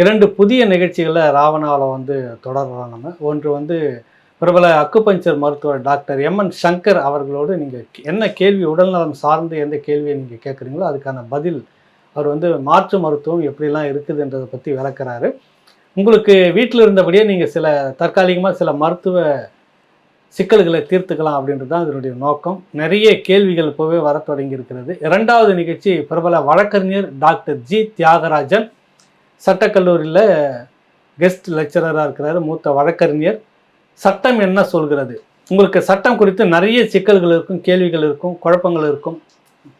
இரண்டு புதிய நிகழ்ச்சிகளை ராவணாவில் வந்து தொடர்றோம் நம்ம ஒன்று வந்து பிரபல அக்குபஞ்சர் மருத்துவர் டாக்டர் எம்என் சங்கர் அவர்களோடு நீங்கள் என்ன கேள்வி உடல்நலம் சார்ந்து எந்த கேள்வியை நீங்கள் கேட்குறீங்களோ அதுக்கான பதில் அவர் வந்து மாற்று மருத்துவம் எப்படிலாம் இருக்குதுன்றதை பற்றி விளக்குறாரு. உங்களுக்கு வீட்டில் இருந்தபடியே நீங்கள் சில தற்காலிகமாக சில மருத்துவ சிக்கல்களை தீர்த்துக்கலாம் அப்படின்றது தான் இதனுடைய நோக்கம். நிறைய கேள்விகள் இப்போவே வர தொடங்கி இருக்கிறது. இரண்டாவது நிகழ்ச்சி பிரபல வழக்கறிஞர் டாக்டர் ஜி தியாகராஜன். சட்டக்கல்லூரியில் கெஸ்ட் லெக்சரராக இருக்கிறார் மூத்த வழக்கறிஞர். சட்டம் என்ன சொல்கிறது? உங்களுக்கு சட்டம் குறித்து நிறைய சிக்கல்கள் இருக்கும் கேள்விகள் இருக்கும் குழப்பங்கள் இருக்கும்.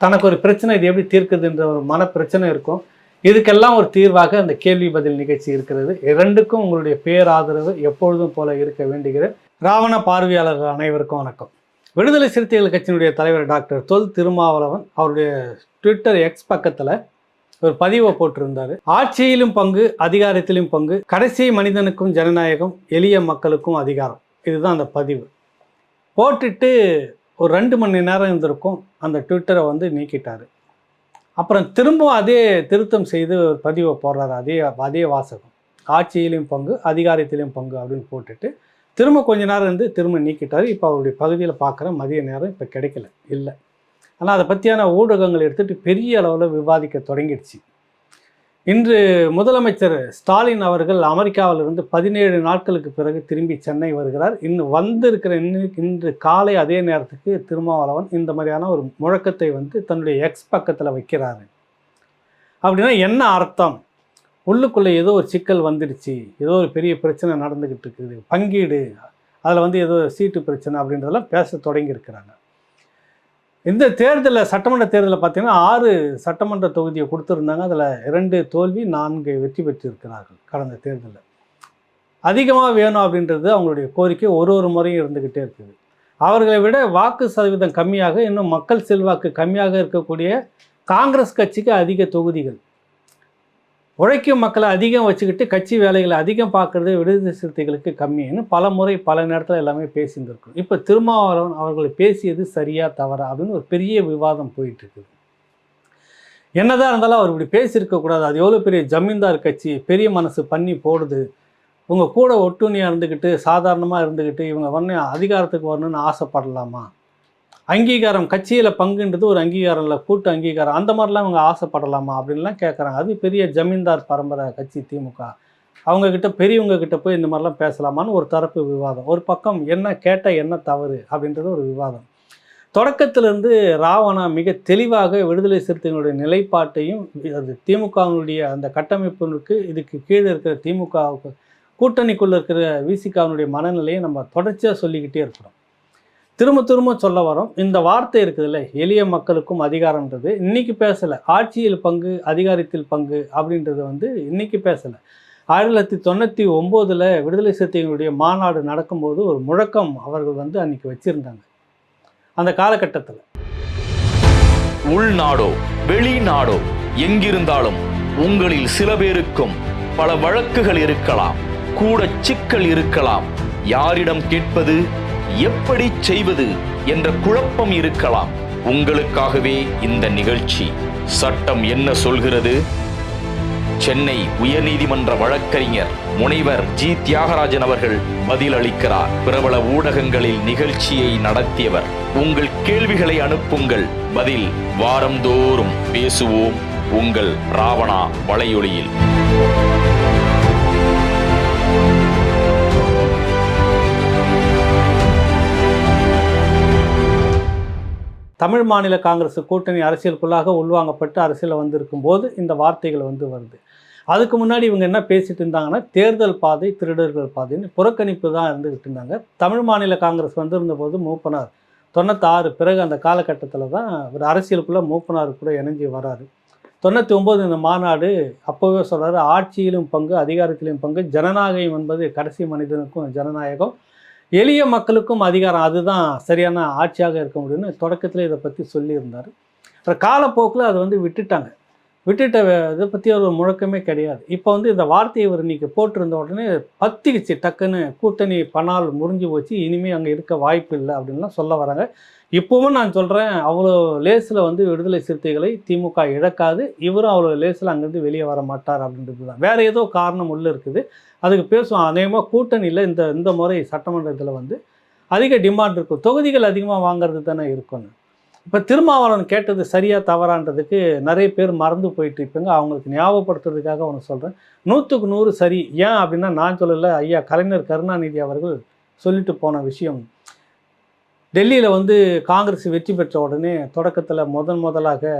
தனக்கு ஒரு பிரச்சனை இது எப்படி தீர்க்குதுன்ற ஒரு மன பிரச்சனை இருக்கும். இதுக்கெல்லாம் ஒரு தீர்வாக அந்த கேள்வி பதில் நிகழ்ச்சி இருக்கிறது. இரண்டுக்கும் உங்களுடைய பேராதரவு எப்பொழுதும் போல இருக்க வேண்டுகிறேன். ராவண பார்வையாளர்கள் அனைவருக்கும் வணக்கம். விடுதலை சிறுத்தைகள் கட்சியினுடைய தலைவர் டாக்டர் தொல் திருமாவளவன் அவருடைய ட்விட்டர் எக்ஸ் பக்கத்தில் ஒரு பதிவை போட்டிருந்தார். ஆட்சியிலும் பங்கு அதிகாரத்திலும் பங்கு கடைசி மனிதனுக்கும் ஜனநாயகம் எளிய மக்களுக்கும் அதிகாரம். இதுதான் அந்த பதிவு. போட்டுட்டு ஒரு ரெண்டு மணி நேரம் இருந்திருக்கும். அந்த ட்விட்டரை வந்து நீக்கிட்டார். அப்புறம் திரும்பவும் அதே திருத்தம் செய்து ஒரு பதிவை போடுறாரு. அதே அதே வாசகம். ஆட்சியிலையும் பங்கு அதிகாரத்திலையும் பங்கு அப்படின்னு போட்டுட்டு திரும்ப கொஞ்ச நேரம் இருந்து திரும்ப நீக்கிட்டார். இப்போ அவருடைய பகுதியில் பார்க்குற மதிய நேரம் இப்போ கிடைக்கல. இல்லை. ஆனால் அதை பற்றியான ஊடகங்கள் எடுத்துகிட்டு பெரிய அளவில் விவாதிக்க தொடங்கிடுச்சு. இன்று முதலமைச்சர் ஸ்டாலின் அவர்கள் அமெரிக்காவிலிருந்து பதினேழு நாட்களுக்கு பிறகு திரும்பி சென்னை வருகிறார். இன்னும் வந்திருக்கிற இன்று இன்று காலை அதே நேரத்துக்கு திருமாவளவன் இந்த மாதிரியான ஒரு முழக்கத்தை வந்து தன்னுடைய எக்ஸ் பக்கத்தில் வைக்கிறாரு. அப்படின்னா என்ன அர்த்தம்? உள்ளுக்குள்ளே ஏதோ ஒரு சிக்கல் வந்துடுச்சு. ஏதோ ஒரு பெரிய பிரச்சனை நடந்துக்கிட்டு இருக்குது. பங்கீடு. அதில் வந்து ஏதோ சீட்டு பிரச்சனை அப்படின்றதெல்லாம் பேச தொடங்கியிருக்கிறாங்க. இந்த தேர்தலில் சட்டமன்ற தேர்தலில் பார்த்தீங்கன்னா ஆறு சட்டமன்ற தொகுதியை கொடுத்துருந்தாங்க. அதில் இரண்டு தோல்வி நான்கு வெற்றி பெற்றிருக்கிறார்கள் கடந்த தேர்தலில். அதிகமாக வேணும் அப்படின்றது அவங்களுடைய கோரிக்கை. ஒரு ஒரு முறையும் இருந்துக்கிட்டே இருக்குது. அவர்களை விட வாக்கு சதவீதம் கம்மியாக இன்னும் மக்கள் செல்வாக்கு கம்மியாக இருக்கக்கூடிய காங்கிரஸ் கட்சிக்கு அதிக தொகுதிகள். உழைக்கும் மக்களை அதிகம் வச்சுக்கிட்டு கட்சி வேலைகளை அதிகம் பார்க்குறது விடுதலை சிறுத்தைகளுக்கு கம்மின்னு பல முறை பல நேரத்தில் எல்லாமே பேசியிருந்திருக்கும். இப்போ திருமாவளவன் அவர்களை பேசியது சரியா தவறா அப்படின்னு ஒரு பெரிய விவாதம் போயிட்டுருக்குது. என்னதான் இருந்தாலும் அவர் இப்படி பேசியிருக்கக்கூடாது அது எவ்வளோ பெரிய ஜமீன்தார் கட்சி பெரிய மனசு பண்ணி போடுது. உங்கள் கூட ஒட்டுணியாக இருந்துக்கிட்டு சாதாரணமாக இருந்துக்கிட்டு இவங்க வந்து அதிகாரத்துக்கு வரணும்னு ஆசைப்படலாமா? அங்கீகாரம் கட்சியில் பங்குன்றது ஒரு அங்கீகாரம் இல்லை கூட்டு அங்கீகாரம். அந்த மாதிரிலாம் அவங்க ஆசைப்படலாமா அப்படின்லாம் கேட்குறாங்க அது பெரிய ஜமீன்தார் பரம்பரை கட்சி திமுக. அவங்கக்கிட்ட பெரியவங்க கிட்ட போய் இந்த மாதிரிலாம் பேசலாமான்னு ஒரு தரப்பு விவாதம். ஒரு பக்கம் என்ன கேட்டால் என்ன தவறு அப்படின்றது ஒரு விவாதம். தொடக்கத்திலிருந்து ராவணா மிக தெளிவாக விடுதலை சிறுத்தைகளுடைய நிலைப்பாட்டையும் அது திமுகவினுடைய அந்த கட்டமைப்பிற்கு இதுக்கு கீழே இருக்கிற திமுகவுக்கு கூட்டணிக்குள்ளே இருக்கிற விசிகாவினுடைய மனநிலையை நம்ம தொடர்ச்சியாக சொல்லிக்கிட்டே இருக்கிறோம். திரும்ப திரும்ப சொல்ல வரோம். இந்த வார்த்தை இருக்குதுல்ல எளிய மக்களுக்கும் அதிகாரம்ன்றது. இன்னைக்கு பேசலை ஆட்சியில் பங்கு அதிகாரத்தில் பங்கு அப்படின்றது வந்து இன்னைக்கு பேசலை. ஆயிரத்தி தொள்ளாயிரத்தி தொண்ணூற்றி ஒம்போதில் விடுதலை சிறுத்தைகளுடைய மாநாடு நடக்கும்போது ஒரு முழக்கம் அவர்கள் வந்து அன்னைக்கு வச்சுருந்தாங்க. அந்த காலகட்டத்தில். உள்நாடோ வெளிநாடோ எங்கிருந்தாலும் உங்களில் சில பேருக்கும் பல வழக்குகள் இருக்கலாம் கூட சிக்கல் இருக்கலாம். யாரிடம் கேட்பது எப்படி செய்வது என்ற குழப்பம் இருக்கலாம். உங்களுக்காகவே இந்த நிகழ்ச்சி. சட்டம் என்ன சொல்கிறது? சென்னை உயர்நீதிமன்ற வழக்கறிஞர் முனைவர் ஜி. தியாகராஜன் அவர்கள் பதிலளிக்கிறார் பிரபல ஊடகங்களில் நிகழ்ச்சியை நடத்தியவர். உங்கள் கேள்விகளை அனுப்புங்கள். பதில் வாரந்தோறும் பேசுவோம். உங்கள் ராவணா வலையொலியில். தமிழ் மாநில காங்கிரஸ் கூட்டணி அரசியலுக்குள்ளாக உள்வாங்கப்பட்டு அரசியலில் வந்திருக்கும் போது இந்த வார்த்தைகள் வந்து வருது. அதுக்கு முன்னாடி இவங்க என்ன பேசிட்டு இருந்தாங்கன்னா தேர்தல் பாதை திருடர்கள் பாதைன்னு புறக்கணிப்பு தான் இருந்துகிட்டு இருந்தாங்க. தமிழ் மாநில காங்கிரஸ் வந்திருந்த போது மூப்பனார் தொண்ணூத்தாறு பிறகு அந்த காலகட்டத்தில் தான் ஒரு அரசியலுக்குள்ளே மூப்பனார் கூட இணைஞ்சி வராரு. தொண்ணூற்றி ஒம்பது இந்த மாநாடு அப்போவே சொல்கிறாரு ஆட்சியிலும் பங்கு அதிகாரத்திலும் பங்கு ஜனநாயகம் என்பது கடைசி மனிதனுக்கும் ஜனநாயகம். எளிய மக்களுக்கும் அதிகாரம். அதுதான் சரியான ஆட்சியாக இருக்க முடியும்னு தொடக்கத்தில் இதை பற்றி சொல்லியிருந்தார். அப்புறம் காலப்போக்கில் அதை வந்து விட்டுட்டாங்க. விட்டுட்ட இதை பற்றி ஒரு முழக்கமே கிடையாது. இப்போ வந்து இந்த வார்த்தையை இவர் இன்னைக்கு போட்டிருந்த உடனே பத்திக்கிச்சு டக்குன்னு கூட்டணி பணால் முறிஞ்சு போச்சு இனிமேல் அங்கே இருக்க வாய்ப்பு இல்லை அப்படின்லாம் சொல்ல வராங்க. இப்போவும் நான் சொல்கிறேன் அவ்வளோ லேஸில் வந்து விடுதலை சிறுத்தைகளை திமுக இழக்காது இவரும் அவ்வளோ லேஸில் அங்கேருந்து வெளியே வர மாட்டார் அப்படின்றது தான் வேறு ஏதோ காரணம் உள்ளே இருக்குது. அதுக்கு பேசுவோம். அநேகமாக கூட்டணியில் இந்த இந்த முறை சட்டமன்றத்தில் வந்து அதிக டிமாண்ட் இருக்கும். தொகுதிகள் அதிகமாக வாங்குறது தானே இருக்கணும். இப்போ திருமாவளவன் கேட்டது சரியா தவறான்றதுக்கு நிறைய பேர் மறந்து போயிட்டு இருப்பீங்க அவங்களுக்கு ஞாபகப்படுத்துறதுக்காக ஒன்று சொல்கிறேன் நூற்றுக்கு நூறு சரி. ஏன் அப்படின்னா நான் சொல்லலை ஐயா கலைஞர் கருணாநிதி அவர்கள் சொல்லிட்டு போன விஷயம். டெல்லியில் வந்து காங்கிரஸ் வெற்றி பெற்ற உடனே தொடக்கத்தில் முதன் முதலாக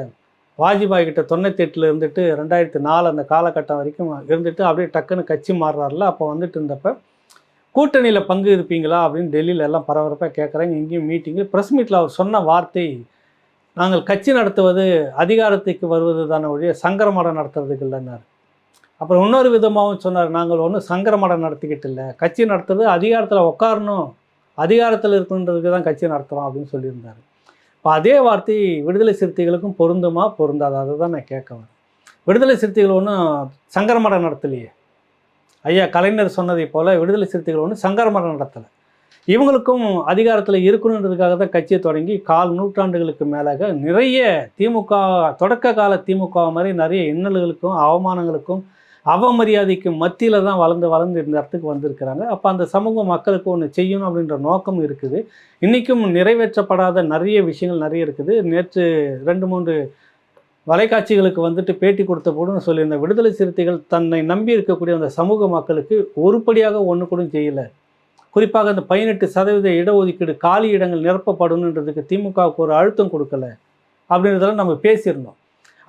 வாஜ்பாய் கிட்ட தொண்ணூத்தெட்டில் இருந்துட்டு ரெண்டாயிரத்தி நாலு அந்த காலகட்டம் வரைக்கும் இருந்துட்டு அப்படியே டக்குன்னு கட்சி மாறுறாருல அப்போ வந்துட்டு இருந்தப்போ கூட்டணியில் பங்கு இருப்பீங்களா அப்படின்னு டெல்லியில் எல்லாம் பரபரப்பாக கேட்குறாங்க இங்கேயும் மீட்டிங்கு ப்ரெஸ் மீட்டில் அவர் சொன்ன வார்த்தை நாங்கள் கட்சி நடத்துவது அதிகாரத்துக்கு வருவது தானே ஒழிய சங்கரமடம் நடத்துறதுக்கு இல்லைன்னார். அப்புறம் இன்னொரு விதமாகவும் சொன்னார் நாங்கள் ஒன்றும் சங்கரமடம் நடத்திக்கிட்டு இல்லை. கட்சி நடத்துறது அதிகாரத்தில் உட்காரணும் அதிகாரத்தில் இருக்கணுன்றதுக்கு தான் கட்சி நடத்துகிறோம் அப்படின்னு சொல்லியிருந்தார். இப்போ அதே வார்த்தை விடுதலை சிறுத்தைகளுக்கும் பொருந்துமா? பொருந்தாது. அதை தான் நான் கேட்க வரேன் விடுதலை சிறுத்தைகள் ஒன்றும் சங்கரமடம் நடத்தலையே. ஐயா கலைஞர் சொன்னதை போல் விடுதலை சிறுத்தைகள் ஒன்று சங்கரமரம் நடத்தலை. இவங்களுக்கும் அதிகாரத்தில் இருக்கணுன்றதுக்காக தான் கட்சியை தொடங்கி கால் நூற்றாண்டுகளுக்கு மேலாக நிறைய திமுக தொடக்க கால திமுக மாதிரி நிறைய இன்னல்களுக்கும் அவமானங்களுக்கும் அவமரியாதைக்கும் மத்தியில் தான் வளர்ந்து வளர்ந்து இந்த இடத்துக்கு வந்திருக்கிறாங்க. அப்போ அந்த சமூகம் மக்களுக்கு ஒன்று செய்யணும் அப்படின்ற நோக்கம் இருக்குது. இன்றைக்கும் நிறைவேற்றப்படாத நிறைய விஷயங்கள் நிறைய இருக்குது. நேற்று ரெண்டு மூன்று வலைக்காட்சிகளுக்கு வந்துட்டு பேட்டி கொடுத்த போதும் சொல்லியிருந்த விடுதலை சிறுத்தைகள் தன்னை நம்பி இருக்கக்கூடிய அந்த சமூக மக்களுக்கு ஒருபடியாக ஒன்று கூட செய்யலை. குறிப்பாக அந்த பதினெட்டு சதவீத இடஒதுக்கீடு காலி இடங்கள் நிரப்பப்படணுன்றதுக்கு திமுகவுக்கு ஒரு அழுத்தம் கொடுக்கல அப்படின்றதெல்லாம் நம்ம பேசியிருந்தோம்.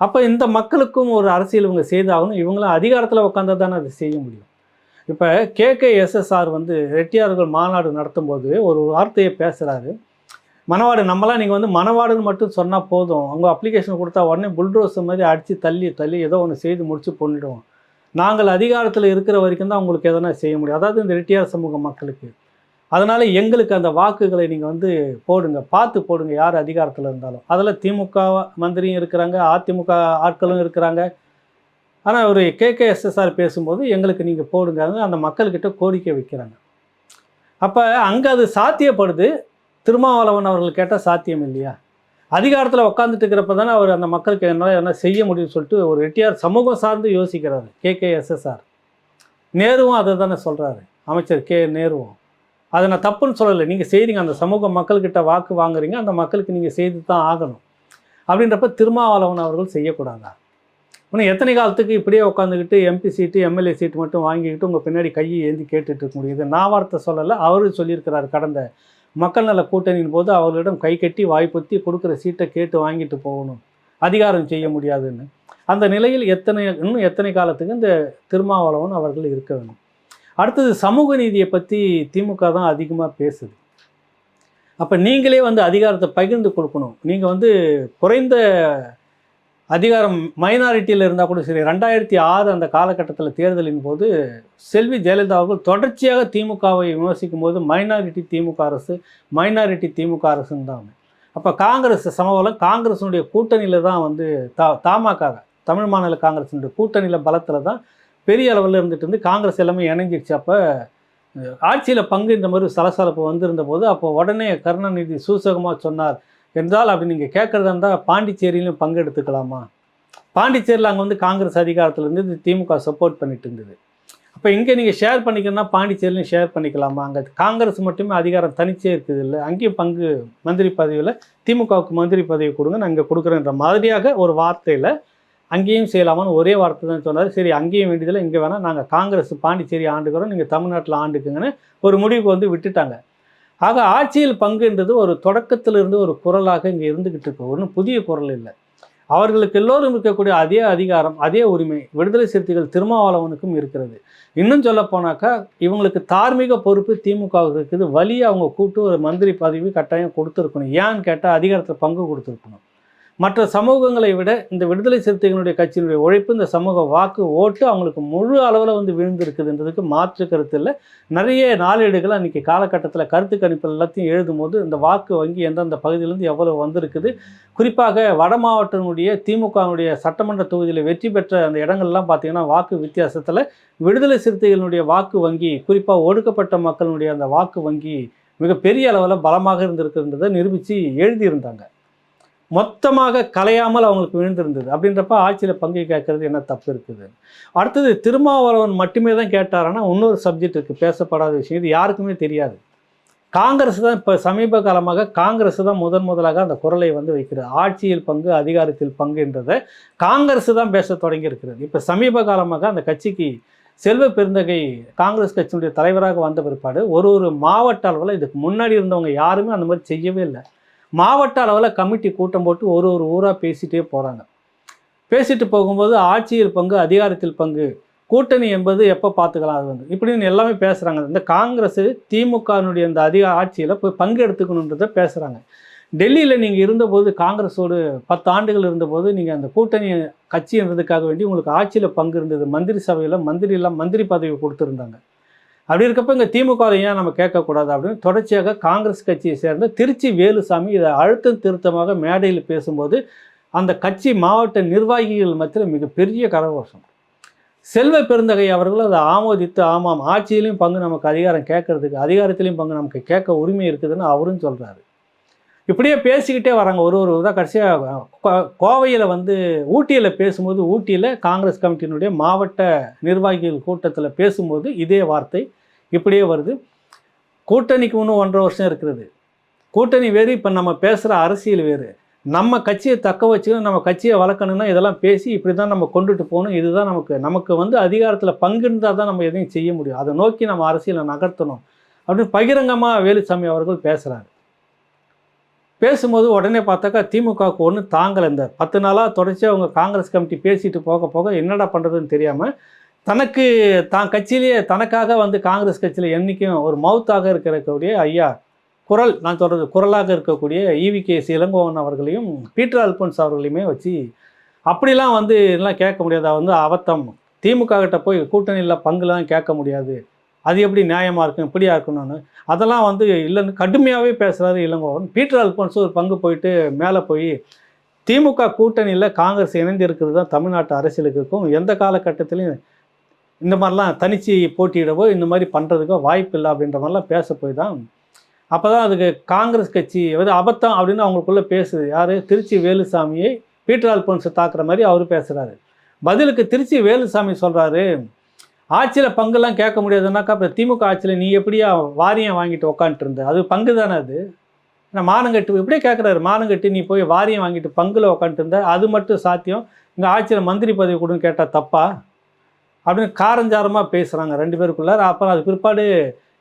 அப்போ இந்த மக்களுக்கும் ஒரு அரசியல் இவங்க செய்தாகணும் இவங்களும் அதிகாரத்தில் உட்காந்தா தானே அதை செய்ய முடியும். இப்போ கேகேஎஸ்எஸ்ஆர் வந்து ரெட்டியார்கள் மாநாடு நடத்தும்போது ஒரு வார்த்தையை பேசுகிறாரு மணவாடு நம்மலாம் நீங்கள் வந்து மணவாடுன்னு மட்டும் சொன்னால் போதும். அவங்க அப்ளிகேஷன் கொடுத்தா உடனே புல்ட்ரோஸ் மாதிரி அடித்து தள்ளி தள்ளி ஏதோ ஒன்று செய்து முடித்து பண்ணிடுவோம் நாங்கள் அதிகாரத்தில் இருக்கிற வரைக்கும் தான் உங்களுக்கு எதனா செய்ய முடியும். அதாவது இந்த ரெட்டியார் சமூக மக்களுக்கு. அதனால் எங்களுக்கு அந்த வாக்குகளை நீங்கள் வந்து போடுங்க. பார்த்து போடுங்க யார் அதிகாரத்தில் இருந்தாலும். அதில் திமுக மந்திரியும் இருக்கிறாங்க அதிமுக ஆட்களும் இருக்கிறாங்க. ஆனால் ஒரு கேகேஎஸ்எஸ்ஆர் பேசும்போது எங்களுக்கு நீங்கள் போடுங்க. அந்த மக்கள்கிட்ட கோரிக்கை வைக்கிறாங்க. அப்போ அங்கே அது சாத்தியப்படுது. திருமாவளவன் அவர்கள் கேட்டால் சாத்தியம் இல்லையா? அதிகாரத்தில் உட்காந்துட்டு இருக்கிறப்ப தானே அவர் அந்த மக்களுக்கு என்னால் என்ன செய்ய முடியும்னு சொல்லிட்டு ஒரு ரெட்டியார் சமூகம் சார்ந்து யோசிக்கிறாரு கேகேஎஸ்எஸ்ஆர் நேருவும் அதை தானே சொல்கிறாரு அமைச்சர் கே நேருவும். அதை நான் தப்புன்னு சொல்லலை நீங்கள் செய்கிறீங்க அந்த சமூக மக்கள்கிட்ட வாக்கு வாங்குறீங்க அந்த மக்களுக்கு நீங்கள் செய்து தான் ஆகணும். அப்படின்றப்ப திருமாவளவன் அவர்கள் செய்யக்கூடாதா? இன்னும் எத்தனை காலத்துக்கு இப்படியே உட்காந்துக்கிட்டு எம்பி சீட்டு எம்எல்ஏ சீட்டு மட்டும் வாங்கிக்கிட்டு உங்கள் பின்னாடி கையை ஏந்தி கேட்டுட்டு இருக்க முடியுது? நான் வார்த்தை சொல்லலை அவரு சொல்லியிருக்கிறார் கடந்த மக்கள் நல கூட்டணியின் போது அவர்களிடம் கை கட்டி வாய்ப்புத்தி கொடுக்குற சீட்டை கேட்டு வாங்கிட்டு போகணும். அதிகாரம் செய்ய முடியாதுன்னு. அந்த நிலையில் எத்தனை இன்னும் எத்தனை காலத்துக்கு இந்த திருமாவளவன் அவர்கள் இருக்க வேணும் அடுத்தது சமூக நீதியை பற்றி திமுக தான் அதிகமாக பேசுது. அப்போ நீங்களே வந்து அதிகாரத்தை பகிர்ந்து கொடுக்கணும். நீங்கள் வந்து குறைந்த அதிகாரம் மைனாரிட்டியில் இருந்தால் கூட சரி. ரெண்டாயிரத்தி ஆறு அந்த காலகட்டத்தில் தேர்தலின் போது செல்வி ஜெயலலிதா அவர்கள் தொடர்ச்சியாக திமுகவை விமர்சிக்கும் போது மைனாரிட்டி திமுக அரசு மைனாரிட்டி திமுக அரசுன்னு தான் அப்போ காங்கிரஸ் சமபலம் காங்கிரஸினுடைய கூட்டணியில் தான் வந்து தா தமாக தமிழ் மாநில காங்கிரஸினுடைய கூட்டணியில் பலத்தில் தான் பெரிய அளவில் இருந்துட்டு இருந்து காங்கிரஸ் எல்லாமே இணைஞ்சிருச்சு. அப்போ ஆட்சியில் பங்கு இந்த மாதிரி சலசலப்பு வந்திருந்த போது அப்போ உடனே கருணாநிதி சூசகமாக சொன்னார் என்றால் அப்படி நீங்கள் கேட்குறதா இருந்தால் பாண்டிச்சேரியிலும் பங்கு எடுத்துக்கலாமா பாண்டிச்சேரியில் அங்கே வந்து காங்கிரஸ் அதிகாரத்தில் இருந்து திமுக சப்போர்ட் பண்ணிட்டு இருந்தது. அப்போ இங்கே நீங்கள் ஷேர் பண்ணிக்கணும்னா பாண்டிச்சேரியிலும் ஷேர் பண்ணிக்கலாமா? அங்கே காங்கிரஸ் மட்டுமே அதிகாரம் தனிச்சே இருக்குது இல்லை அங்கேயும் பங்கு மந்திரி பதவியில் திமுகவுக்கு மந்திரி பதவி கொடுங்க நான் இங்கே கொடுக்குறேன்ற மாதிரியாக ஒரு வார்த்தையில் அங்கேயும் செய்யலாமான்னு ஒரே வார்த்தை தான் சொன்னார். சரி அங்கேயும் வேண்டியதில்லை இங்கே வேணால் நாங்கள் காங்கிரஸ் பாண்டிச்சேரி ஆண்டுக்கிறோம் நீங்கள் தமிழ்நாட்டில் ஆண்டுக்குங்கன்னு ஒரு முடிவுக்கு வந்து விட்டுட்டாங்க. ஆக ஆட்சியில் பங்குன்றது ஒரு தொடக்கத்திலிருந்து ஒரு குரலாக இங்கே இருந்துக்கிட்டு இருக்கு. ஒன்றும் புதிய குரல் இல்லை. அவர்களுக்கு எல்லோரும் இருக்கக்கூடிய அதே அதிகாரம் அதே உரிமை விடுதலை சிறுத்தைகள் திருமாவளவனுக்கும் இருக்கிறது. இன்னும் சொல்ல போனாக்கா இவங்களுக்கு தார்மீக பொறுப்பு திமுகவுக்கு இருக்குது. வழியை அவங்க கூப்பிட்டு ஒரு மந்திரி பதவி கட்டாயம் கொடுத்துருக்கணும். ஏன்னு கேட்டால் அதிகாரத்தில் பங்கு கொடுத்துருக்கணும். மற்ற சமூகங்களை விட இந்த விடுதலை சிறுத்தைகளுடைய கட்சியினுடைய உழைப்பு இந்த சமூக வாக்கு ஓட்டு அவங்களுக்கு முழு அளவில் வந்து விழுந்திருக்குதுன்றதுக்கு மாற்று கருத்து இல்லை. நிறைய நாளேடுகள் அன்றைக்கி காலகட்டத்தில் கருத்து கணிப்பு எல்லாத்தையும் எழுதும்போது இந்த வாக்கு வங்கி எந்தெந்த பகுதியிலேருந்து எவ்வளோ வந்திருக்குது. குறிப்பாக வட மாவட்டத்தினுடைய திமுகவுடைய சட்டமன்ற தொகுதியில் வெற்றி பெற்ற அந்த இடங்கள்லாம் பார்த்திங்கன்னா வாக்கு வித்தியாசத்தில் விடுதலை சிறுத்தைகளுடைய வாக்கு வங்கி குறிப்பாக ஒடுக்கப்பட்ட மக்களுடைய அந்த வாக்கு வங்கி மிகப்பெரிய அளவில் பலமாக இருந்திருக்குன்றதை நிரூபித்து எழுதியிருந்தாங்க. மொத்தமாக கலையாமல் அவங்களுக்கு விழுந்திருந்தது. அப்படின்றப்ப ஆட்சியில் பங்கு கேட்கறது என்ன தப்பு இருக்குது? அடுத்தது திருமாவளவன் மட்டுமே தான் கேட்டாரான்னா இன்னொரு சப்ஜெக்ட் இருக்குது பேசப்படாத விஷயம். இது யாருக்குமே தெரியாது. காங்கிரஸ் தான் இப்போ சமீப காலமாக காங்கிரஸ் தான் முதன் முதலாக அந்த குரலை வந்து வைக்கிறது. ஆட்சியில் பங்கு அதிகாரத்தில் பங்குன்றதை காங்கிரஸ் தான் பேச தொடங்கி இருக்கிறது. இப்போ சமீப காலமாக அந்த கட்சிக்கு செல்வ பெருந்தகை காங்கிரஸ் கட்சியினுடைய தலைவராக வந்த பிற்பாடு ஒரு ஒரு மாவட்ட அளவில் இதுக்கு முன்னாடி இருந்தவங்க யாருமே அந்த மாதிரி செய்யவே இல்லை. மாவட்ட அளவில் கமிட்டி கூட்டம் போட்டு ஒரு ஒரு ஊராக பேசிகிட்டே போகிறாங்க பேசிட்டு போகும்போது ஆட்சியில் பங்கு அதிகாரத்தில் பங்கு கூட்டணி என்பது எப்போ பார்த்துக்கலாம் அது வந்து இப்படின்னு எல்லாமே பேசுகிறாங்க இந்த காங்கிரஸ் திமுகனுடைய இந்த அதிக ஆட்சியில் போய் பங்கு எடுத்துக்கணுன்றதை பேசுகிறாங்க டெல்லியில் நீங்கள் இருந்தபோது காங்கிரஸோடு பத்து ஆண்டுகள் இருந்தபோது நீங்கள் அந்த கூட்டணி கட்சின்றதுக்காக வேண்டி உங்களுக்கு ஆட்சியில் பங்கு இருந்தது. மந்திரி சபையில் மந்திரிலாம் மந்திரி பதவி கொடுத்துருந்தாங்க. அப்படி இருக்கப்ப இங்கே திமுக ஏன் நம்ம கேட்கக்கூடாது அப்படின்னு தொடர்ச்சியாக காங்கிரஸ் கட்சியை சேர்ந்த திருச்சி வேலுசாமி இதை அழுத்தம் திருத்தமாக மேடையில் பேசும்போது அந்த கட்சி மாவட்ட நிர்வாகிகள் மத்தியில் மிகப்பெரிய கரகோஷம். செல்வ பெருந்தகை அவர்கள் அதை ஆமோதித்து ஆமாம் ஆட்சியிலையும் பங்கு நமக்கு அதிகாரம் கேட்கறதுக்கு அதிகாரத்திலையும் பங்கு நமக்கு கேட்க உரிமை இருக்குதுன்னு அவரும் சொல்கிறாரு இப்படியே பேசிக்கிட்டே வராங்க. ஒரு ஒரு இதாக கடைசியாக கோவையில் வந்து ஊட்டியில் பேசும்போது ஊட்டியில் காங்கிரஸ் கமிட்டியினுடைய மாவட்ட நிர்வாகிகள் கூட்டத்தில் பேசும்போது இதே வார்த்தை இப்படியே வருது. கூட்டணிக்கு இன்னும் ஒன்றரை வருஷம் இருக்கிறது. கூட்டணி வேறு இப்போ நம்ம பேசுகிற அரசியல் வேறு. நம்ம கட்சியை தக்க வச்சுக்கணும் நம்ம கட்சியை வளர்க்கணும்னா இதெல்லாம் பேசி இப்படி தான் நம்ம கொண்டுட்டு போகணும். இதுதான் நமக்கு நமக்கு வந்து அதிகாரத்தில் பங்கு இருந்தால் தான் நம்ம எதையும் செய்ய முடியும். அதை நோக்கி நம்ம அரசியலை நகர்த்தணும் அப்படின்னு பகிரங்கமாக வேலுசாமி அவர்கள் பேசுகிறாரு பேசும்போது உடனே பார்த்தாக்கா திமுகவுக்கு ஒன்று தாங்கலை இந்த பத்து நாளாக தொடர்ச்சியாக அவங்க காங்கிரஸ் கமிட்டி பேசிட்டு போக போக என்னடா பண்ணுறதுன்னு தெரியாமல் தனக்கு தான் கட்சியிலேயே தனக்காக வந்து காங்கிரஸ் கட்சியில் என்றைக்கும் ஒரு மவுத்தாக இருக்கக்கூடிய ஐயா குரல் நான் சொல்கிறது குரலாக இருக்கக்கூடிய ஈவி கே. இளங்கோவன் அவர்களையும் பீட்டர் அல்போன்ஸ் அவர்களையுமே வச்சு அப்படிலாம் வந்து எல்லாம் கேட்க முடியாது. வந்து அவத்தம். திமுக கிட்ட போய் கூட்டணியில் பங்குலாம் கேட்க முடியாது. அது எப்படி நியாயமாக இருக்கும் இப்படியா இருக்கணும்னு. அதெல்லாம் வந்து இல்லைன்னு கடுமையாகவே பேசுகிறாரு இளங்கோவன் பீட்டர் அல்போன்ஸ் ஒரு பங்கு போயிட்டு மேலே போய் திமுக கூட்டணியில் காங்கிரஸ் இணைந்து இருக்கிறது தான் தமிழ்நாட்டு அரசியலுக்கு இருக்கும். எந்த காலகட்டத்திலையும் இந்த மாதிரிலாம் தனிச்சு போட்டியிடவோ இந்த மாதிரி பண்ணுறதுக்கோ வாய்ப்பு இல்லை அப்படின்ற மாதிரிலாம் பேச போய் தான் அப்போ தான் அதுக்கு காங்கிரஸ் கட்சி வந்து அபத்தம் அப்படின்னு அவங்களுக்குள்ளே பேசுது. யார்? திருச்சி வேலுசாமியை பீட்டர் அல்போன்ஸை தாக்குற மாதிரி அவர் பேசுகிறாரு பதிலுக்கு திருச்சி வேலுசாமி சொல்கிறாரு ஆட்சியில் பங்குலாம் கேட்க முடியாதுன்னாக்கா அப்புறம் திமுக ஆட்சியில் நீ எப்படியா வாரியம் வாங்கிட்டு உக்காந்துட்டு இருந்த? அது பங்கு தானே அது? நான் மானங்கட்டு இப்படியே கேட்குறாரு மானங்கட்டி நீ போய் வாரியம் வாங்கிட்டு பங்குல உக்காந்துட்டு இருந்த அது மட்டும் சாத்தியம். இங்கே ஆட்சியில் மந்திரி பதவி கொடுன்னு கேட்டால் தப்பா? அப்படின்னு காரஞ்சாரமாக பேசுகிறாங்க ரெண்டு பேருக்குள்ள அப்புறம் அது பிற்பாடு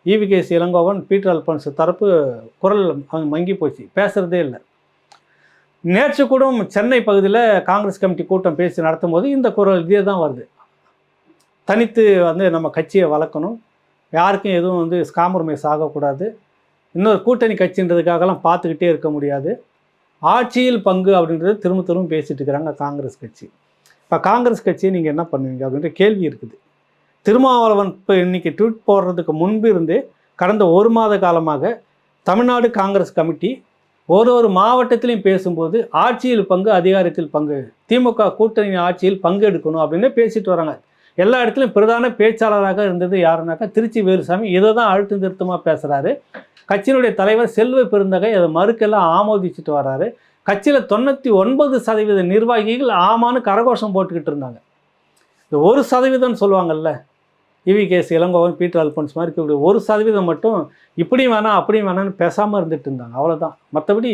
ஈவிகேசி இளங்கோவன் பீட்டர் அல்பன்ஸ் தரப்பு குரல் அவங்க மங்கி போச்சு. பேசுகிறதே இல்லை. நேற்று கூட சென்னை பகுதியில் காங்கிரஸ் கமிட்டி கூட்டம் பேசி நடத்தும் போது இந்த குரல் இதே தான் வருது. தனித்து வந்து நம்ம கட்சியை வளர்க்கணும். யாருக்கும் எதுவும் வந்து காம்ப்ரமைஸ் ஆகக்கூடாது இன்னொரு கூட்டணி கட்சின்றதுக்காகலாம் பார்த்துக்கிட்டே இருக்க முடியாது. ஆட்சியில் பங்கு அப்படின்றது திரும்ப திரும்ப பேசிகிட்டு இருக்கிறாங்க காங்கிரஸ் கட்சி. இப்போ காங்கிரஸ் கட்சியை நீங்கள் என்ன பண்ணுவீங்க அப்படின்ற கேள்வி இருக்குது. திருமாவளவன் இப்போ இன்னைக்கு ட்வீட் போடுறதுக்கு முன்பு இருந்தே கடந்த ஒரு மாத காலமாக தமிழ்நாடு காங்கிரஸ் கமிட்டி ஒரு ஒரு மாவட்டத்திலையும் பேசும்போது ஆட்சியில் பங்கு அதிகாரத்தில் பங்கு திமுக கூட்டணி ஆட்சியில் பங்கு எடுக்கணும் அப்படின்னு பேசிட்டு வராங்க. எல்லா இடத்துலையும் பிரதான பேச்சாளராக இருந்தது யாருனாக்கா திருச்சி வேலுசாமி. இதை தான் அழுத்தம் திருத்தமாக பேசுகிறாரு கட்சியினுடைய தலைவர் செல்வ பெருந்தகை அதை மறுக்கெல்லாம் ஆமோதிச்சுட்டு வராரு. கட்சியில் தொண்ணூற்றி ஒன்பது சதவீத நிர்வாகிகள் ஆமான்னு கரகோஷம் போட்டுக்கிட்டு இருந்தாங்க. இந்த ஒரு சதவீதம்னு சொல்லுவாங்கல்ல E V K S Elangovan Peter Alphonse மாதிரி இருக்கக்கூடிய ஒரு சதவீதம் மட்டும் இப்படியும் வேணாம் அப்படியும் வேணாம்னு பேசாமல் இருந்துகிட்டு இருந்தாங்க. அவ்வளோதான் மற்றபடி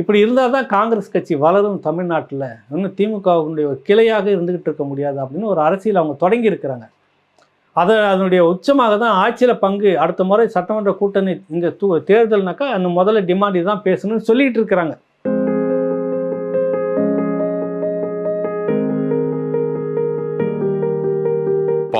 இப்படி இருந்தால் தான் காங்கிரஸ் கட்சி வளரும் தமிழ்நாட்டில். இன்னும் திமுகவுடைய ஒரு கிளையாக இருந்துக்கிட்டு இருக்க முடியாது அப்படின்னு ஒரு அரசியல் அவங்க தொடங்கி இருக்கிறாங்க. அதை அதனுடைய உச்சமாக தான் ஆட்சியில் பங்கு அடுத்த முறை சட்டமன்ற கூட்டணி இங்கே தூ தேர்தல்னாக்கா அந்த முதல்ல டிமாண்ட் தான் பேசணும்னு சொல்லிகிட்டு இருக்கிறாங்க.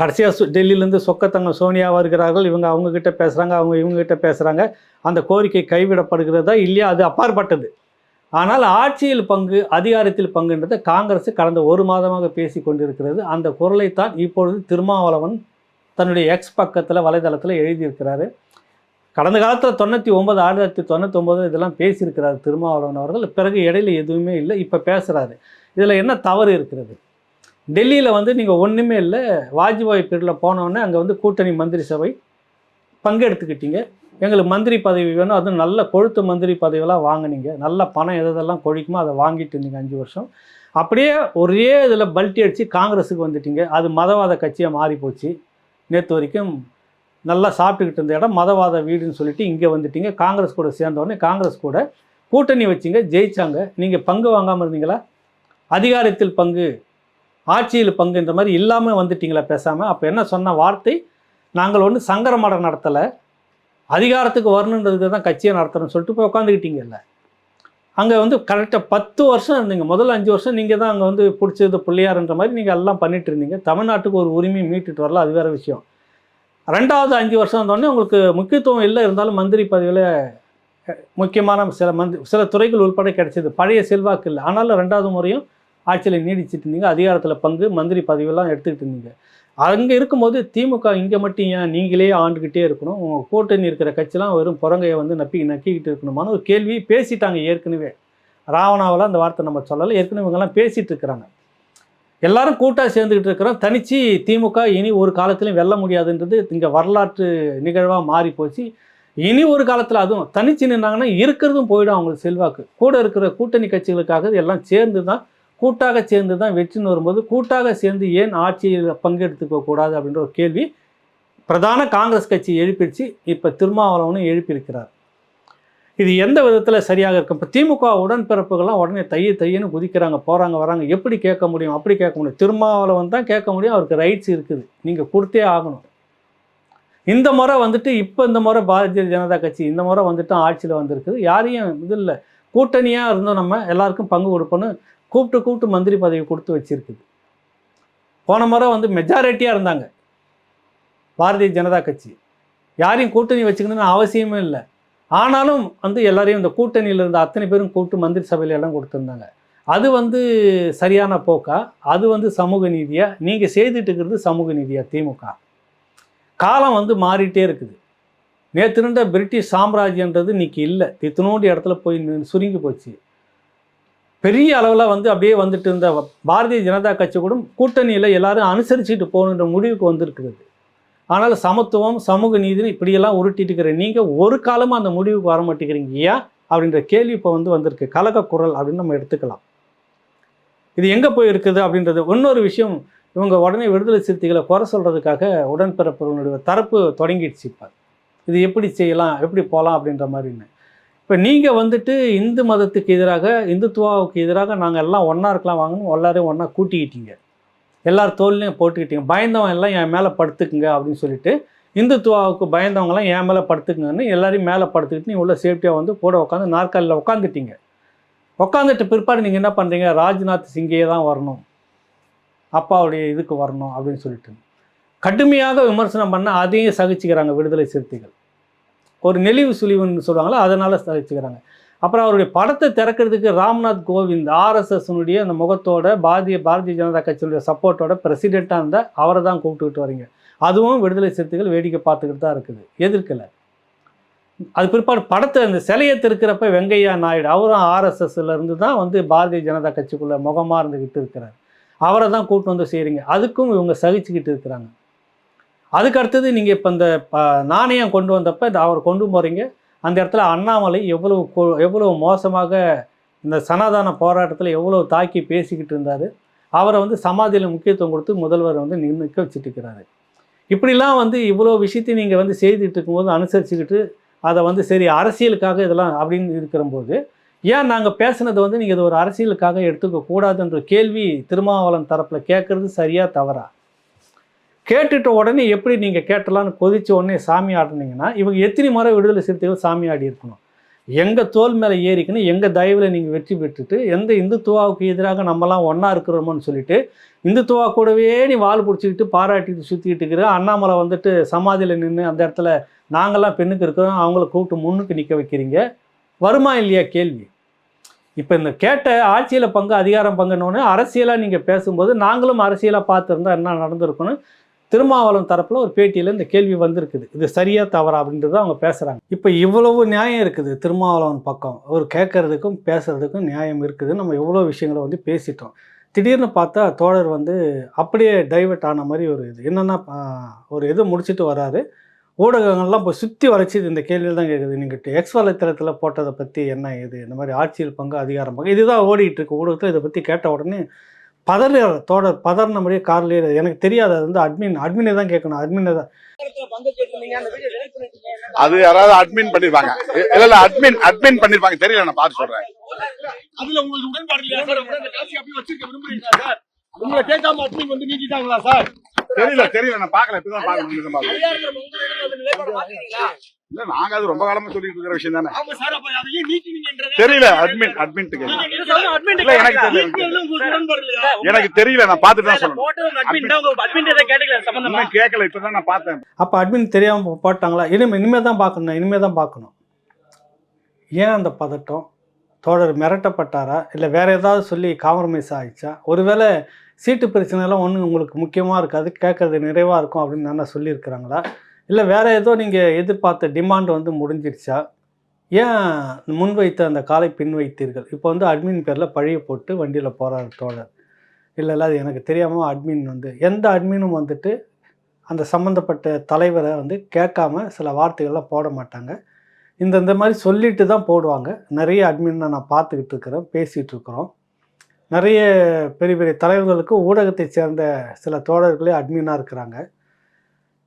கடைசியாக டெல்லியிலேருந்து சொக்கத்தங்க சோனியா வருகிறார்கள் இவங்க அவங்கக்கிட்ட பேசுகிறாங்க அவங்க இவங்க கிட்ட பேசுகிறாங்க அந்த கோரிக்கை கைவிடப்படுகிறதா இல்லையா? அது அப்பாற்பட்டது. ஆனால் ஆட்சியில் பங்கு அதிகாரத்தில் பங்குன்றதை காங்கிரஸ் கடந்த ஒரு மாதமாக பேசி கொண்டிருக்கிறது. அந்த குரலைத்தான் இப்பொழுது திருமாவளவன் தன்னுடைய எக்ஸ் பக்கத்தில் வலைதளத்தில் எழுதியிருக்கிறாரு. கடந்த காலத்தில் தொண்ணூற்றி ஒம்பது ஆயிரத்தி தொள்ளாயிரத்தி தொண்ணூற்றி ஒம்பது இதெல்லாம் பேசியிருக்கிறார் திருமாவளவன் அவர்கள். பிறகு இடையில எதுவுமே இல்லை இப்போ பேசுகிறாரு இதில் என்ன தவறு இருக்கிறது? டெல்லியில் வந்து நீங்கள் ஒன்றுமே இல்லை வாஜ்பாய் பீரியடில் போனோடனே அங்கே வந்து கூட்டணி மந்திரி சபை பங்கெடுத்துக்கிட்டீங்க. எங்களுக்கு மந்திரி பதவி வேணும் அதுவும் நல்ல கொழுத்து மந்திரி பதவியெல்லாம் வாங்குனீங்க. நல்ல பணம் எது எதெல்லாம் கொழிக்குமோ அதை வாங்கிட்டு இருந்தீங்க அஞ்சு வருஷம். அப்படியே ஒரே இதில் பல்ட்டி அடித்து காங்கிரஸுக்கு வந்துட்டீங்க. அது மதவாத கட்சியாக மாறி போச்சு நேற்று வரைக்கும் நல்லா சாப்பிட்டுக்கிட்டு இருந்த இடம் மதவாத வீடுன்னு சொல்லிட்டு இங்கே வந்துட்டீங்க. காங்கிரஸ் கூட சேர்ந்தோடனே காங்கிரஸ் கூட கூட்டணி வச்சிங்க ஜெயித்தாங்க நீங்கள் பங்கு வாங்காமல் இருந்தீங்களா? அதிகாரத்தில் பங்கு ஆட்சியில் பங்குன்ற மாதிரி இல்லாமல் வந்துட்டீங்களா பேசாமல் அப்போ என்ன சொன்ன வார்த்தை? நாங்கள் ஒன்று சங்கர மடம் நடத்தலை. அதிகாரத்துக்கு வரணுன்றதுக்கு தான் கட்சியை நடத்தணும்னு சொல்லிட்டு போய் உட்காந்துக்கிட்டீங்கல்ல அங்கே வந்து கரெக்டாக பத்து வருஷம் இருந்தீங்க முதல்ல அஞ்சு வருஷம் நீங்கள் தான் அங்கே வந்து பிடிச்சது பிள்ளையாருன்ற மாதிரி நீங்கள் எல்லாம் பண்ணிட்டு இருந்தீங்க. தமிழ்நாட்டுக்கு ஒரு உரிமையை மீட்டுட்டு வரல அது வேறு விஷயம். ரெண்டாவது அஞ்சு வருஷம் வந்தோடனே உங்களுக்கு முக்கியத்துவம் இல்லை இருந்தாலும் மந்திரி பதவியில் முக்கியமான சில மந்தி சில துறைகள் உள்பட கிடைச்சது. பழைய செல்வாக்கு இல்லை. ஆனாலும் ரெண்டாவது முறையும் ஆட்சியில் நீடிச்சிட்டு இருந்தீங்க அதிகாரத்தில் பங்கு மந்திரி பதவியெல்லாம் எடுத்துக்கிட்டு இருந்தீங்க. அங்கே இருக்கும்போது திமுக இங்கே மட்டும் ஏன் நீங்களே ஆண்டுக்கிட்டே இருக்கணும்? உங்கள் கூட்டணி இருக்கிற கட்சிலாம் வெறும் புறங்கையை வந்து நப்பி நக்கிக்கிட்டு இருக்கணுமான ஒரு கேள்வி பேசிட்டாங்க ஏற்கனவே. ராவணாவில் அந்த வார்த்தை நம்ம சொல்லலை ஏற்கனவே இவங்கெல்லாம் பேசிகிட்டு இருக்கிறாங்க. எல்லாரும் கூட்டாக சேர்ந்துக்கிட்டு இருக்கிறோம். தனிச்சு திமுக இனி ஒரு காலத்திலையும் வெல்ல முடியாதுன்றது இங்கே வரலாற்று நிகழ்வாக மாறி போச்சு. இனி ஒரு காலத்தில் அதுவும் தனிச்சு நின்றாங்கன்னா இருக்கிறதும் போயிடும் அவங்களுக்கு செல்வாக்கு. கூட இருக்கிற கூட்டணி கட்சிகளுக்காக எல்லாம் சேர்ந்து தான் கூட்டாக சேர்ந்து தான் வெற்றின்னு வரும்போது கூட்டாக சேர்ந்து ஏன் ஆட்சியில் பங்கெடுத்துக்க கூடாது அப்படின்ற ஒரு கேள்வி பிரதான காங்கிரஸ் கட்சி எழுப்பிடுச்சு. இப்போ திருமாவளவனும் எழுப்பியிருக்கிறார். இது எந்த விதத்தில் சரியாக இருக்கும்? இப்போ திமுக உடன்பிறப்புகள்லாம் உடனே தைய தையன்னு குதிக்கிறாங்க போகிறாங்க வராங்க. எப்படி கேட்க முடியும்? அப்படி கேட்க முடியும். திருமாவளவன் தான் கேட்க முடியும். அவருக்கு ரைட்ஸ் இருக்குது. நீங்கள் கொடுத்தே ஆகணும். இந்த முறை வந்துட்டு இப்போ இந்த முறை பாரதிய ஜனதா கட்சி இந்த முறை வந்துட்டு ஆட்சியில் வந்திருக்குது. யாரையும் இது இல்லை. கூட்டணியாக இருந்தோம் நம்ம. எல்லாருக்கும் பங்கு கொடுப்போன்னு கூப்பிட்டு கூப்பிட்டு மந்திரி பதவி கொடுத்து வச்சிருக்குது. போன முறை வந்து மெஜாரிட்டியாக இருந்தாங்க. பாரதிய ஜனதா கட்சி. யாரையும் கூட்டணி வச்சுக்கணும்னு அவசியமே இல்லை. ஆனாலும் வந்து எல்லாரையும் இந்த கூட்டணியில் இருந்த அத்தனை பேரும் கூப்பிட்டு மந்திரி சபையில் எல்லாம் கொடுத்துருந்தாங்க. அது வந்து சரியான போக்கா? அது வந்து சமூக நீதியாக நீங்கள் செய்துட்டு இருக்கிறது சமூக நீதியாக திமுக? காலம் வந்து மாறிட்டே இருக்குது. நேற்று இருந்த பிரிட்டிஷ் சாம்ராஜ்யன்றது இன்னைக்கு இல்லை. இத்தினோண்டு இடத்துல போய் சுருங்கி போச்சு. பெரிய அளவில் வந்து அப்படியே வந்துட்டு இருந்த பாரதிய ஜனதா கட்சி கூட கூட்டணியில் எல்லாரும் அனுசரிச்சுட்டு போகணுன்ற முடிவுக்கு வந்திருக்கிறது ஆனால் சமத்துவம் சமூக நீதினு இப்படியெல்லாம் உருட்டிட்டு இருக்கிற நீங்கள் ஒரு காலமாக அந்த முடிவுக்கு வர மாட்டேங்கிறீங்க ஏன் அப்படின்ற கேள்வி இப்போ வந்து வந்திருக்கு. கலக குரல் அப்படின்னு நம்ம எடுத்துக்கலாம். இது எங்கே போய் இருக்குது அப்படின்றது இன்னொரு விஷயம் இவங்க உடனே விடுதலை சிறுத்தைகளை குறை சொல்கிறதுக்காக உடன்பிறப்புகளுடைய தரப்பு தொடங்கிடுச்சு இப்போ. இது எப்படி செய்யலாம் எப்படி போகலாம் அப்படின்ற மாதிரின்னு இப்போ நீங்கள் வந்துட்டு இந்து மதத்துக்கு எதிராக இந்துத்துவாவுக்கு எதிராக நாங்கள் எல்லாம் ஒன்றா இருக்கலாம் வாங்கணும். எல்லாரையும் ஒன்றா கூட்டிக்கிட்டீங்க. எல்லார் தோல்லையும் போட்டுக்கிட்டீங்க. பயந்தவன் எல்லாம் என் மேலே படுத்துக்குங்க அப்படின்னு சொல்லிட்டு இந்துத்துவாவுக்கு பயந்தவங்கலாம் என் மேலே படுத்துக்குங்கன்னு எல்லாரையும் மேலே படுத்துக்கிட்டு நீ உள்ள சேஃப்டியாக வந்து கூட உட்காந்து நாற்காலியில் உட்காந்துட்டீங்க உட்காந்துட்டு பிற்பாடு நீங்கள் என்ன பண்ணுறீங்க ராஜ்நாத் சிங்கே தான் வரணும். அப்பாவுடைய இதுக்கு வரணும் அப்படின்னு சொல்லிட்டு. கடுமையாக விமர்சனம் பண்ண அதையும் சகிச்சுக்கிறாங்க விடுதலை சிறுத்தைகள். ஒரு நெளிவு சுழிவுன்னு சொல்லுவாங்களோ அதனால் சகிச்சுக்கிறாங்க அப்புறம் அவருடைய படத்தை திறக்கிறதுக்கு ராம்நாத் கோவிந்த் ஆர்எஸ்எஸ்னுடைய அந்த முகத்தோட பாரதிய பாரதிய ஜனதா கட்சியுடைய சப்போர்ட்டோட பிரசிடெண்ட்டாக இருந்தால் அவரை தான் கூப்பிட்டுக்கிட்டு வரீங்க. அதுவும் விடுதலை சிறுத்தைகள் வேடிக்கை பார்த்துக்கிட்டு தான் இருக்குது. எதிர்க்கலை. அது பிற்பாடு படத்தை அந்த சிலையை திறக்கிறப்ப வெங்கையா நாயுடு அவரும் ஆர்எஸ்எஸ்லேருந்து தான் வந்து பாரதிய ஜனதா கட்சிக்குள்ளே முகமாக இருந்துக்கிட்டு இருக்கிறார். அவரை தான் கூப்பிட்டு வந்து செய்கிறீங்க அதுக்கும் இவங்க சகிச்சுக்கிட்டு இருக்கிறாங்க. அதுக்கு அடுத்தது நீங்கள் இப்போ இந்த ப- நாணயம் கொண்டு வந்தப்ப இந்த அவர் கொண்டு போகிறீங்க அந்த இடத்துல அண்ணாமலை எவ்வளவு எவ்வளவு மோசமாக இந்த சனாதான போராட்டத்தில் எவ்வளோ தாக்கி பேசிக்கிட்டு இருந்தார். அவரை வந்து சமாதியில் முக்கியத்துவம் கொடுத்து முதல்வர் வந்து நிக்க நிற்க வச்சுட்டு இருக்கிறாரு இப்படிலாம் வந்து இவ்வளோ விஷயத்தையும் நீங்கள் வந்து செய்துட்டு இருக்கும்போது அனுசரிச்சுக்கிட்டு அதை வந்து சரி அரசியலுக்காக இதெல்லாம் அப்படின்னு இருக்கிறபோது ஏன் நாங்கள் பேசுனது வந்து நீங்கள் இது ஒரு அரசியலுக்காக எடுத்துக்க கூடாதுன்ற கேள்வி திருமாவளவன் தரப்பில் கேட்குறது சரியாக தவறா? கேட்டுட்ட உடனே எப்படி நீங்கள் கேட்டலான்னு கொதித்த உடனே சாமி ஆடினீங்கன்னா இவங்க எத்தனை முறை விடுதலை சிறுத்தைகள் சாமி ஆடி இருக்கணும். எங்கள் தோல் மேலே ஏறிக்கணும் எங்கள் தயவில் நீங்கள் வெற்றி பெற்றுட்டு எந்த இந்துத்துவாவுக்கு எதிராக நம்மலாம் ஒன்றா இருக்கிறோமோன்னு சொல்லிட்டு இந்துத்துவா கூடவே நீ வாழ் பிடிச்சிக்கிட்டு பாராட்டிட்டு சுற்றிக்கிட்டு இருக்கிற அண்ணாமலை வந்துட்டு சமாதியில் நின்று அந்த இடத்துல நாங்கள்லாம் பெண்ணுக்கு இருக்கிறோம் அவங்கள கூப்பிட்டு முன்னுக்கு நிற்க வைக்கிறீங்க. வருமா இல்லையா கேள்வி? இப்போ இந்த கேட்ட ஆட்சியில் பங்கு அதிகாரம் பங்குன்னு அரசியலாக நீங்கள் பேசும்போது நாங்களும் அரசியலாக பார்த்துருந்தா என்ன நடந்திருக்குன்னு திருமாவளவன் தரப்பில் ஒரு பேட்டியில் இந்த கேள்வி வந்திருக்குது. இது சரியா தவறா அப்படின்றத அவங்க பேசுகிறாங்க இப்போ இவ்வளவு நியாயம் இருக்குது திருமாவளவன் பக்கம். அவர் கேட்கறதுக்கும் பேசுறதுக்கும் நியாயம் இருக்குது. நம்ம எவ்வளோ விஷயங்களை வந்து பேசிட்டோம். திடீர்னு பார்த்தா தோழர் வந்து அப்படியே டைவர்ட் ஆன மாதிரி ஒரு இது. என்னென்னா ஒரு இது முடிச்சுட்டு வராரு. ஊடகங்கள்லாம் இப்போ சுற்றி வளைச்சி இந்த கேள்வியில் தான் கேட்குது நீங்கள் எக்ஸ் வலைத்தளத்தில் போட்டதை பற்றி என்ன இது? இந்த மாதிரி ஆட்சியில் பங்கு அதிகாரம் பங்கு. இதுதான் ஓடிட்டு இருக்கு. ஊடகத்தில் இதை பற்றி கேட்ட உடனே பதற தோழர் பதறின மாதிரியே காரில் ஏறு எனக்கு தெரியாது. அது வந்து அட்மின் அட்மினை தான் கேட்கணும். அட்மினை தான். அது யாராவது அட்மின் பண்ணிருப்பாங்க. இல்ல இல்ல அட்மின் அட்மின் பண்ணிருப்பாங்க. தெரியல நான் பார்த்து சொல்றேன். அதுல உங்களுக்கு உடன்பாடு இல்லையா சார்? அந்த காட்சி அப்படியே வச்சிருக்க விரும்புறீங்களா சார்? உங்களை கேட்காம அட்மின் வந்து நீக்கிட்டாங்களா சார்? தெரியல தெரியல நான் பாக்கல இப்பதான் பாக்கணும் இல்ல நாங்க அது ரொம்ப காலமா சொல்லிட்டு இருக்கிற விஷயம் தானே? தெரியல அட்மின் அட்மின் எனக்கு. தெரியல. நான் பார்த்துட்டு தான் தான், கேட்கல இப்பதான் நான் பார்த்தேன். அப்போ அட்மின் தெரியாமல் போட்டாங்களா? இனிமே இனிமேல் தான் பார்க்கணும் இனிமேல் தான் பார்க்கணும். ஏன் அந்த பதட்டம்? தோழர் மிரட்டப்பட்டாரா? இல்லை வேற ஏதாவது சொல்லி காம்ப்ரமைஸ் ஆயிடுச்சா? ஒருவேளை சீட்டு பிரச்சனைலாம் ஒன்றும் உங்களுக்கு முக்கியமாக இருக்காது கேட்கறது நிறைவாக இருக்கும் அப்படின்னு நல்லா சொல்லியிருக்கிறாங்களா? இல்லை வேற ஏதோ நீங்கள் எதிர்பார்த்த டிமாண்ட் வந்து முடிஞ்சிருச்சா? ஏன் முன் வைத்த அந்த காலை பின் வைத்தீர்கள் இப்போ வந்து அட்மின் பேரில் பழிய போட்டு வண்டியில் போகிறார் தோழர். இல்லை இல்லை அது எனக்கு தெரியாமல் அட்மின் வந்து எந்த அட்மினும் வந்துட்டு அந்த சம்மந்தப்பட்ட தலைவரை வந்து கேட்காம சில வார்த்தைகள்லாம் போட மாட்டாங்க. இந்த இந்த மாதிரி சொல்லிட்டு தான் போடுவாங்க. நிறைய அட்மின் நான் பார்த்துக்கிட்டு இருக்கிறேன் பேசிகிட்டு இருக்கிறோம். நிறைய பெரிய பெரிய தலைவர்களுக்கு ஊடகத்தை சேர்ந்த சில தோழர்களே அட்மினாக இருக்கிறாங்க.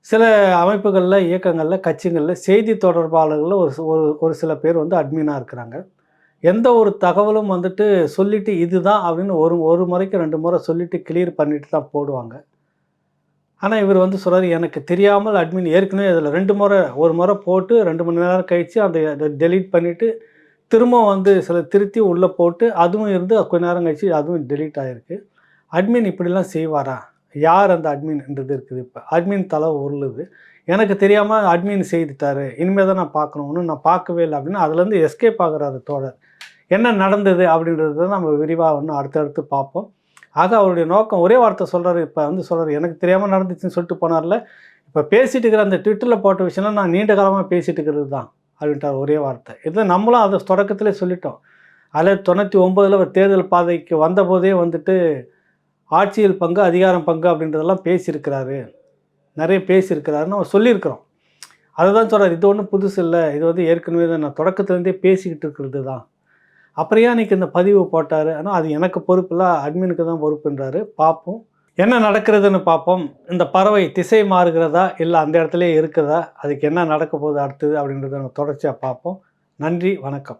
சில அமைப்புகளில் இயக்கங்களில் கட்சிகளில் செய்தி தொடர்பாளர்களில் ஒரு ஒரு ஒரு சில பேர் வந்து அட்மினாக இருக்கிறாங்க. எந்த ஒரு தகவலும் வந்துட்டு சொல்லிவிட்டு இதுதான் அப்படின்னு ஒரு ஒரு முறைக்கு ரெண்டு முறை சொல்லிவிட்டு கிளியர் பண்ணிட்டு தான் போடுவாங்க. ஆனால் இவர் வந்து சொல்கிறார் எனக்கு தெரியாமல் அட்மின் ஏற்கனவே இதில் ரெண்டு முறை ஒரு முறை போட்டு ரெண்டு மணி நேரம் கழித்து அந்த டெலீட் பண்ணிவிட்டு திரும்ப வந்து சில திருத்தி உள்ளே போட்டு அதுவும் இருந்து கொஞ்ச நேரம் கழிச்சு அதுவும் டெலீட் ஆகிருக்கு அட்மின் இப்படிலாம் செய்வாரா? யார் அந்த அட்மின்ன்றது இருக்குது இப்போ? அட்மின் தலை உருளுது. எனக்கு தெரியாமல் அட்மின் செய்துட்டாரு. இனிமேல் தான் நான் பார்க்கணும் ஒன்றும் நான் பார்க்கவே இல்லை அப்படின்னு அதுலேருந்து எஸ்கேப் ஆகுறாரு தோழர். என்ன நடந்தது அப்படின்றத நம்ம விரிவாக ஒன்று அடுத்தடுத்து பார்ப்போம். ஆக அவருடைய நோக்கம் ஒரே வார்த்தை சொல்கிறாரு இப்போ வந்து சொல்கிறார் எனக்கு தெரியாமல் நடந்துச்சுன்னு சொல்லிட்டு போனார்ல. இப்போ பேசிட்டு இருக்கிற அந்த ட்விட்டரில் போட்ட விஷயம்லாம் நான் நீண்ட காலமாக பேசிட்டு இருக்கிறது தான் அப்படின்ட்டார் ஒரே வார்த்தை. இது நம்மளும் அதை தொடக்கத்திலே சொல்லிட்டோம். அதில் தொண்ணூற்றி ஒம்பதில் ஒரு தேர்தல் பாதைக்கு வந்தபோதே வந்துட்டு ஆட்சியில் பங்கு அதிகாரம் பங்கு அப்படின்றதெல்லாம் பேசியிருக்கிறாரு. நிறைய பேசியிருக்கிறாருன்னு அவர் சொல்லியிருக்கிறோம். அதை தான் சொல்கிறார் இது ஒன்றும் புதுசு இல்லை. இது வந்து ஏற்கனவே தான் நான் தொடக்கத்துலேருந்தே பேசிக்கிட்டு இருக்கிறது தான். அப்புறம் ஏன் இன்னைக்கு இந்த பதிவு போட்டார்? ஆனால் அது எனக்கு பொறுப்பு அட்மினுக்கு தான் பொறுப்புன்றாரு. பார்ப்போம். என்ன நடக்கிறதுன்னு பார்ப்போம். இந்த பறவை திசை மாறுகிறதா? இல்லை அந்த இடத்துலயே இருக்குதா? அதுக்கு என்ன நடக்க போகுது அடுத்தது அப்படின்றத நம்ம தொடர்ச்சியாக பார்ப்போம். நன்றி வணக்கம்.